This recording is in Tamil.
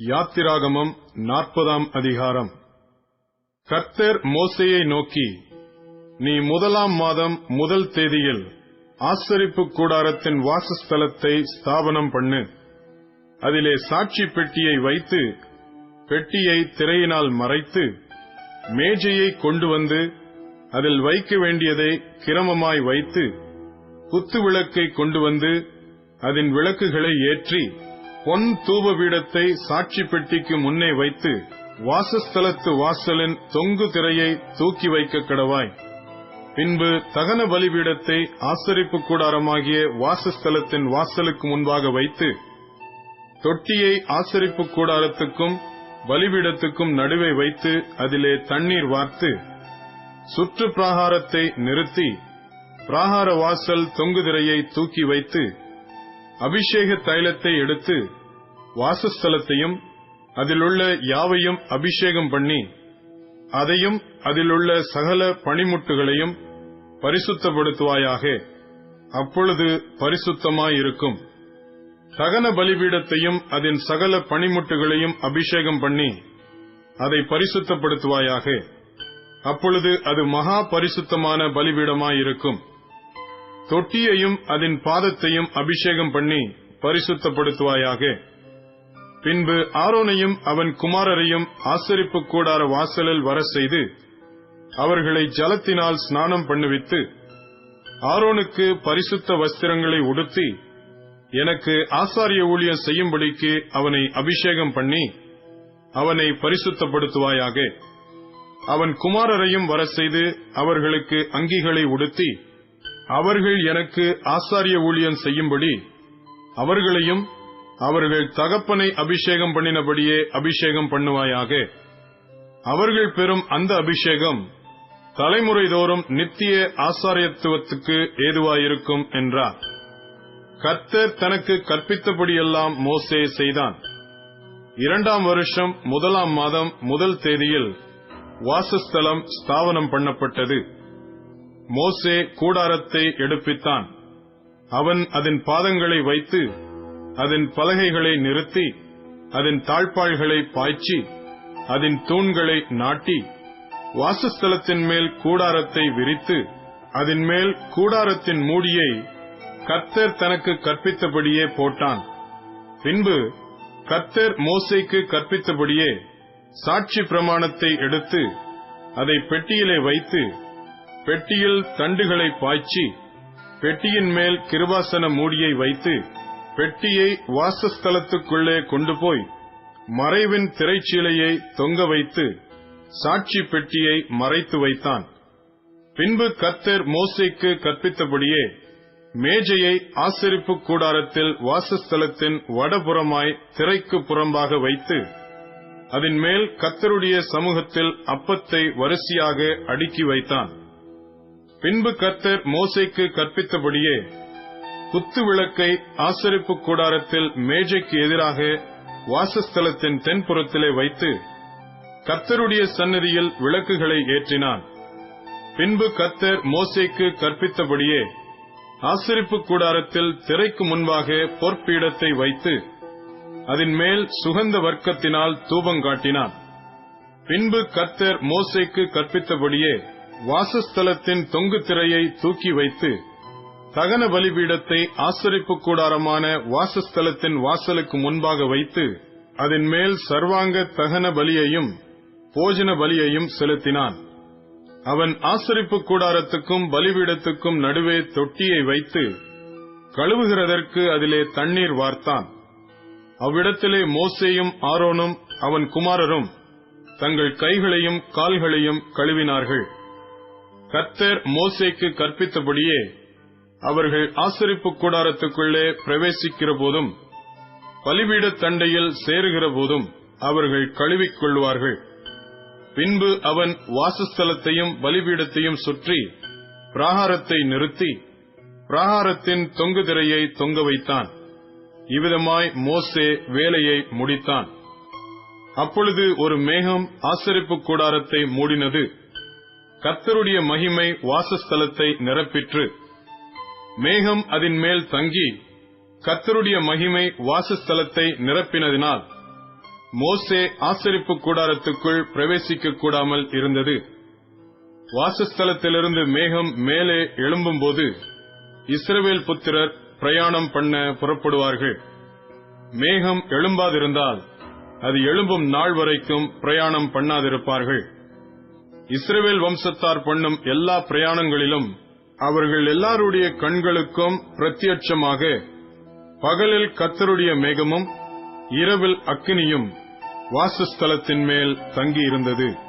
யாத்திராகமம் நாற்பதாம் அதிகாரம். கர்த்தர் மோசையை நோக்கி நீ முதலாம் மாதம் முதல் தேதியில் ஆசரிப்பு கூடாரத்தின் வாசஸ்தலத்தை ஸ்தாபனம் பண்ணு. அதிலே சாட்சி பெட்டியை வைத்து பெட்டியை திரையினால் மறைத்து மேஜையை கொண்டு வந்து அதில் வைக்க வேண்டியதை கிரமமாய் வைத்து குத்து விளக்கை கொண்டு வந்து அதன் விளக்குகளை ஏற்றி பொன் தூப பீடத்தை சாட்சி பெட்டிக்கு முன்னே வைத்து வாசஸ்தலத்து வாசலின் தொங்கு திரையை தூக்கி வைக்க கடவாய். பின்பு தகன பலிபீடத்தை ஆசரிப்பு கூடாரமாகிய வாசஸ்தலத்தின் வாசலுக்கு முன்பாக வைத்து தொட்டியை ஆசரிப்பு கூடாரத்துக்கும் பலிபீடத்துக்கும் நடுவே வைத்து அதிலே தண்ணீர் வார்த்து சுற்று பிராகாரத்தை நிறுத்தி பிராகார வாசல் தொங்கு திரையை தூக்கி வைத்து அபிஷேக தைலத்தை எடுத்து வாசஸ்தலத்தையும் அதிலுள்ள யாவையும் அபிஷேகம் பண்ணி அதையும் அதிலுள்ள சகல பணிமுட்டுகளையும் பரிசுத்தப்படுத்துவாயாக. அப்பொழுது பரிசுத்தமாயிருக்கும். சகன பலிபீடத்தையும் அதன் சகல பணிமுட்டுகளையும் அபிஷேகம் பண்ணி அதை பரிசுத்தப்படுத்துவாயாக. அப்பொழுது அது மகா பரிசுத்தமான பலிபீடமாயிருக்கும். தொட்டியையும் அதன் பாதத்தையும் அபிஷேகம் பண்ணி பரிசுத்தப்படுத்துவாயாக. பின்பு ஆரோனையும் அவன் குமாரரையும் ஆசரிப்பு கூடார வாசலில் வர செய்து அவர்களை ஜலத்தினால் ஸ்நானம் பண்ணுவித்து ஆரோனுக்கு பரிசுத்த வஸ்திரங்களை உடுத்தி எனக்கு ஆசாரிய ஊழியம் செய்யும்படிக்கு அவனை அபிஷேகம் பண்ணி அவனை பரிசுத்தப்படுத்துவாயாக. அவன் குமாரரையும் வர செய்து அவர்களுக்கு அங்கிகளை உடுத்தி அவர்கள் எனக்கு ஆசாரிய ஊழியம் செய்யும்படி அவர்களையும் அவர்கள் தகப்பனை அபிஷேகம் பண்ணினபடியே அபிஷேகம் பண்ணுவாயாக. அவர்கள் பெறும் அந்த அபிஷேகம் தலைமுறை தோறும் நித்திய ஆசாரியத்துவத்துக்கு ஏதுவாயிருக்கும் என்றார். கர்த்தர் தனக்கு கற்பித்தபடியெல்லாம் மோசே செய்தான். இரண்டாம் வருஷம் முதலாம் மாதம் முதல் தேதியில் வாசஸ்தலம் ஸ்தாபனம் பண்ணப்பட்டது. மோசே கூடாரத்தை எடுப்பித்தான். அவன் அதன் பாதங்களை வைத்து அதன் பலகைகளை நிறுத்தி அதன் தாழ்பாள்களை பாய்ச்சி அதன் தூண்களை நாட்டி வாசஸ்தலத்தின் மேல் கூடாரத்தை விரித்து அதன் மேல் கூடாரத்தின் மூடியை கத்தர் தனக்கு கற்பித்தபடியே போட்டான். பின்பு கத்தர் மோசைக்கு கற்பித்தபடியே சாட்சி பிரமாணத்தை எடுத்து அதை பெட்டியிலே வைத்து பெட்டியில் தண்டுகளை பாய்ச்சி பெட்டியின் மேல் கிருபாசன மூடியை வைத்து பெட்டியை வாசஸ்தலத்துக்குள்ளே கொண்டு போய் மறைவின் திரைச்சீலையை தொங்க வைத்து சாட்சி பெட்டியை மறைத்து வைத்தான். பின்பு கத்தர் மோசைக்கு கற்பித்தபடியே மேஜையை ஆசரிப்பு கூடாரத்தில் வாசஸ்தலத்தின் வடபுறமாய் திரைக்கு புறம்பாக வைத்து அதன் மேல் கத்தருடைய சமூகத்தில் அப்பத்தை வரிசையாக அடுக்கி வைத்தான். பின்பு கர்த்தர் மோசைக்கு கற்பித்தபடியே குத்து விளக்கை ஆசரிப்பு கூடாரத்தில் மேஜைக்கு எதிராக வாசஸ்தலத்தின் தென்புறத்திலே வைத்து கர்த்தருடைய சன்னதியில் விளக்குகளை ஏற்றினான். பின்பு கர்த்தர் மோசைக்கு கற்பித்தபடியே ஆசரிப்பு கூடாரத்தில் திரைக்கு முன்பாக பொற்பீடத்தை வைத்து அதன் மேல் சுகந்த வர்க்கத்தினால் தூபங்காட்டினான் பின்பு கர்த்தர் மோசைக்கு கற்பித்தபடியே வாசஸ்தலத்தின் தொங்கு திரையை தூக்கி வைத்து தகன பலிபீடத்தை ஆசரிப்பு கூடாரமான வாசஸ்தலத்தின் வாசலுக்கு முன்பாக வைத்து அதன் மேல் சர்வாங்க தகன பலியையும் போஜன பலியையும் செலுத்தினான். அவன் ஆசரிப்பு கூடாரத்துக்கும் பலிபீடத்துக்கும் நடுவே தொட்டியை வைத்து கழுவுகிறதற்கு அதிலே தண்ணீர் வார்த்தான். அவ்விடத்திலே மோசேயும் ஆரோனும் அவன் குமாரரும் தங்கள் கைகளையும் கால்களையும் கழுவினார்கள். கர்த்தர் மோசைக்கு கற்பித்தபடியே அவர்கள் ஆசரிப்பு கூடாரத்துக்குள்ளே பிரவேசிக்கிற போதும் பலிபீட தண்டையில் சேருகிற போதும் அவர்கள் கழுவிக் கொள்வார்கள். பின்பு அவன் வாசஸ்தலத்தையும் பலிபீடத்தையும் சுற்றி பிராகாரத்தை நிறுத்தி பிராகாரத்தின் தொங்கு திரையை தொங்க வைத்தான். இவ்விதமாய் மோசே வேலையை முடித்தான். அப்பொழுது ஒரு மேகம் ஆசரிப்பு கூடாரத்தை மூடினது. கர்த்தருடைய மகிமை வாசஸ்தலத்தை நிரப்பிற்று. மேகம் அதன் மேல் தங்கி கர்த்தருடைய மகிமை வாசஸ்தலத்தை நிரப்பினதினால் மோசே ஆசரிப்பு கூடாரத்துக்குள் பிரவேசிக்க கூடாமல் இருந்தது. வாசஸ்தலத்திலிருந்து மேகம் மேலே எழும்பும்போது இஸ்ரவேல் புத்திரர் பிரயாணம் பண்ண புறப்படுவார்கள். மேகம் எழும்பாதிருந்தால் அது எழும்பும் நாள் வரைக்கும் பிரயாணம் பண்ணாதிருப்பார்கள். இஸ்ரேல் வம்சத்தார் பண்ணும் எல்லா பிரயாணங்களிலும் அவர்கள் எல்லாருடைய கண்களுக்கும் பிரத்யட்சமாக பகலில் கத்தருடைய மேகமும் இரவில் அக்கினியும் வாசஸ்தலத்தின் மேல் தங்கியிருந்தது.